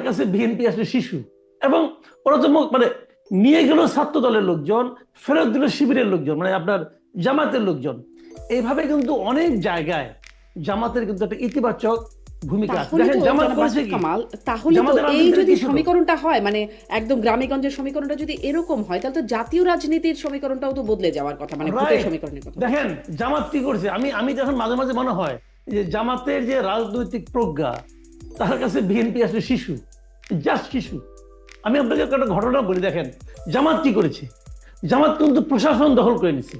তার কাছে বিএনপি আসলে শিশু। এবং ওরা তো মানে নিয়ে গেল ছাত্র দলের লোকজন ফেরত দিল শিবিরের লোকজন মানে আপনার জামাতের লোকজন। এইভাবে কিন্তু অনেক জায়গায় জামাতের কিন্তু একটা ইতিবাচক ভূমিকা কামাল তাহলে এই যদি সমীকরণটা হয় মানে একদম গ্রামেগঞ্জের সমীকরণটা যদি এরকম হয় তাহলে তো জাতীয় রাজনীতির সমীকরণটাও তো বদলে যাওয়ার কথা মানে সমীকরণের কথা। দেখেন জামাত কি করছে? আমি আমি যখন মাঝে মাঝে মনে হয় যে জামাতের যে রাজনৈতিক প্রজ্ঞা তার কাছে বিএনপি আসলে শিশু জাস্ট শিশু। আমি আপনাকে একটা ঘটনা বলি, দেখেন, জামাত কি করেছে? জামাত কিন্তু প্রশাসন দখল করে নিছে।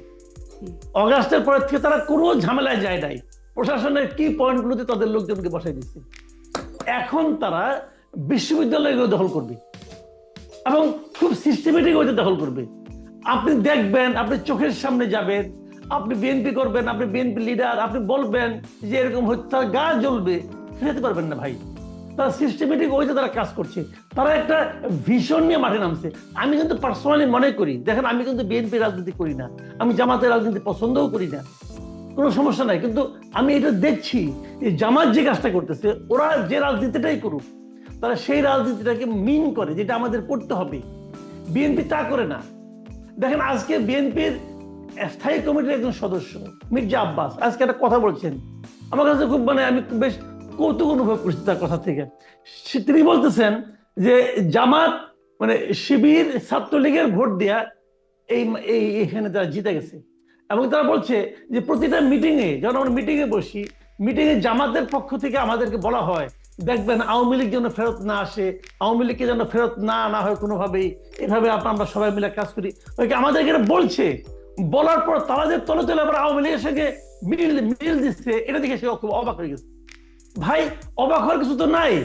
অগাস্টের পরের থেকে তারা কোনো ঝামেলায় যায় নাই। প্রশাসনের কি পয়েন্টগুলোতে তাদের লোকজনকে বসাই দিচ্ছে এখন তারা বিশ্ববিদ্যালয়গুলো দখল করবে এবং খুব সিস্টেমেটিক ওইটা দখল করবে। আপনি দেখবেন, আপনি চোখের সামনে যাবেন, আপনি বিএনপি করবেন, আপনি বিএনপি লিডার আপনি বলবেন যে এরকম তার গা জ্বলবে, ফেরাতে পারবেন না ভাই। তারা সিস্টেমেটিক ওইতে তারা কাজ করছে, তারা একটা ভীষণ নিয়ে মাঠে নামছে। আমি কিন্তু পার্সোনালি মনে করি, দেখেন আমি কিন্তু বিএনপি রাজনীতি করি না, আমি জামাতের রাজনীতি পছন্দও করি না, কোনো সমস্যা নাই। কিন্তু আমি এটা দেখছি যে জামাত যে কাজটা করতেছে, ওরা যে রাজনীতিটাই করুক, তারা সেই রাজনীতিটাকে মিন করে, যেটা আমাদের করতে হবে। বিএনপি তা করে না। দেখেন আজকে বিএনপির স্থায়ী কমিটির একজন সদস্য, মির্জা আব্বাস, আজকে একটা কথা বলছেন। আমার কাছে খুব মানে আমি বেশ কৌতুক অনুভব করছি তার কথা থেকে। তিনি বলতেছেন যে জামাত মানে শিবির, ছাত্রলীগের ভোট দেয়া এই এখানে তারা জিতে গেছে। এবং তারা বলছে যে প্রতিটা মিটিংয়ে, যখন আমরা মিটিংয়ে বসি, মিটিংয়ে জামাতের পক্ষ থেকে আমাদেরকে বলা হয়, দেখবেন আওয়ামী লীগ যেন ফেরত না আসে, আওয়ামী লীগকে যেন ফেরত না আনা হয় কোনোভাবেই। এভাবে আমরা সবাই মিলে কাজ করি। আমাদের এখানে বলছে। বলার পর তারা যে তলে তলে আবার আওয়ামী লীগের সঙ্গে মিডিল মিডিল দিচ্ছে, এটা দেখে সে খুব অবাক হয়ে গেছে। ভাই অবাক হওয়ার কিছু তো নাই।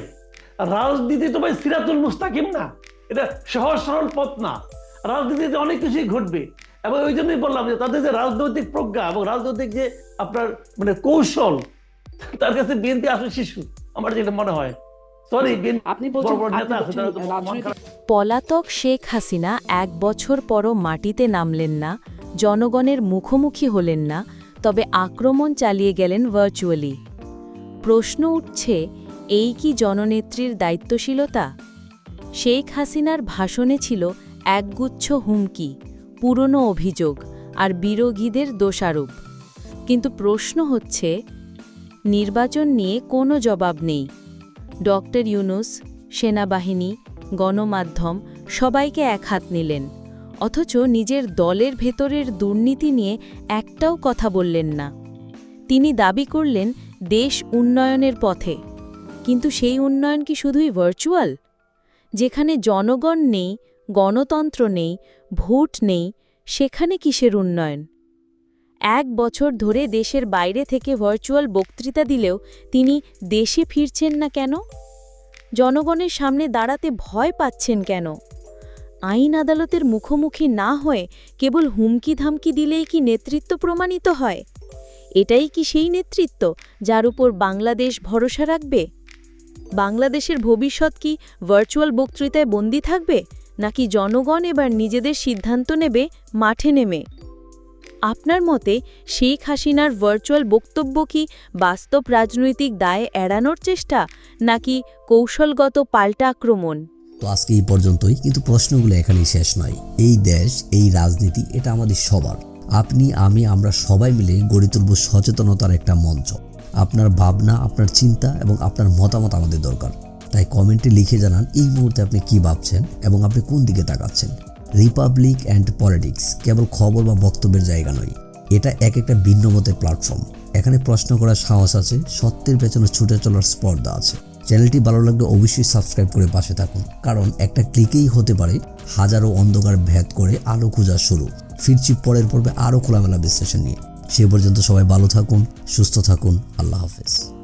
রাজনীতি তো ভাই সিরাতুল মুস্তাকিম না। এটা সহজ সরল পথ না। রাজনীতিতে অনেক কিছুই ঘটবে। এবং ওই জন্যই বললাম যে তাদের যে রাজনৈতিক প্রজ্ঞা এবং রাজনৈতিক যে আপনার মানে কৌশল তার কাছে বিএনপি আসলে শিশু আমার যেটা মনে হয়। পলাতক শেখ হাসিনা এক বছর পরও মাটিতে নামলেন না জনগণের মুখোমুখি হলেন না তবে আক্রমণ চালিয়ে গেলেন ভার্চুয়ালি প্রশ্ন উঠছে, এই কি জননেত্রীর দায়িত্বশীলতা? শেখ হাসিনার ভাষণে ছিল একগুচ্ছ হুমকি, পুরনো অভিযোগ আর বিরোধীদের দোষারোপ। কিন্তু প্রশ্ন হচ্ছে, নির্বাচন নিয়ে কোনো জবাব নেই। ডক্টর ইউনুস, সেনাবাহিনী, গণমাধ্যম সবাইকে এক হাত নিলেন, অথচ নিজের দলের ভেতরের দুর্নীতি নিয়ে একটাও কথা বললেন না। তিনি দাবি করলেন দেশ উন্নয়নের পথে। কিন্তু সেই উন্নয়ন কি শুধুই ভার্চুয়াল যেখানে জনগণ নেই, গণতন্ত্র নেই, ভোট নেই, সেখানে কিসের উন্নয়ন? এক বছর ধরে দেশের বাইরে থেকে ভার্চুয়াল বক্তৃতা দিলেও তিনি দেশে ফিরছেন না কেন? জনগণের সামনে দাঁড়াতে ভয় পাচ্ছেন কেন? আইন আদালতের মুখোমুখি না হয়ে কেবল হুমকি ধামকি দিলেই কি নেতৃত্ব প্রমাণিত হয়? এটাই কি সেই নেতৃত্ব যার উপর বাংলাদেশ ভরসা রাখবে? বাংলাদেশের ভবিষ্যৎ কি ভার্চুয়াল বক্তৃতায় বন্দী থাকবে, নাকি জনগণ এবার নিজেদের সিদ্ধান্ত নেবে, মাঠে নেমে? আপনার মতে শেখ হাসিনার ভার্চুয়াল বক্তব্য কি বাস্তব রাজনৈতিক দায় এড়ানোর চেষ্টা, নাকি কৌশলগত পাল্টা আক্রমণ? তো আজকে এই পর্যন্তই, কিন্তু প্রশ্নগুলো এখানেই শেষ নয়। এই দেশ, এই রাজনীতি, এটা আমাদের সবার। আপনি, আমি, আমরা সবাই মিলে গড়ে তুলব সচেতনতার একটা মঞ্চ। আপনার ভাবনা, আপনার চিন্তা এবং আপনার মতামত আমাদের দরকার। তাই কমেন্টে লিখে জানান এই মুহূর্তে আপনি কি ভাবছেন এবং আপনি কোন দিকে তাকাচ্ছেন। রিপাবলিক অ্যান্ড পলিটিক্স কেবল খবর বা বক্তব্যের জায়গা নয়। এটা এক একটা ভিন্ন মতের প্ল্যাটফর্ম এখানে প্রশ্ন করার সাহস আছে, সত্যের পেছনে ছুটে চলার স্পর্ধা আছে। চ্যানেলটি ভালো লাগলে অবশ্যই সাবস্ক্রাইব করে পাশে থাকুন। কারণ একটা ক্লিকেই হতে পারে হাজারো অন্ধকার ভেদ করে আলো খোঁজা শুরু। ফিরছি পরের পর্বে আরও খোলামেলা বিশ্লেষণ নিয়ে। সে পর্যন্ত সবাই ভালো থাকুন, সুস্থ থাকুন, আল্লাহ হাফেজ।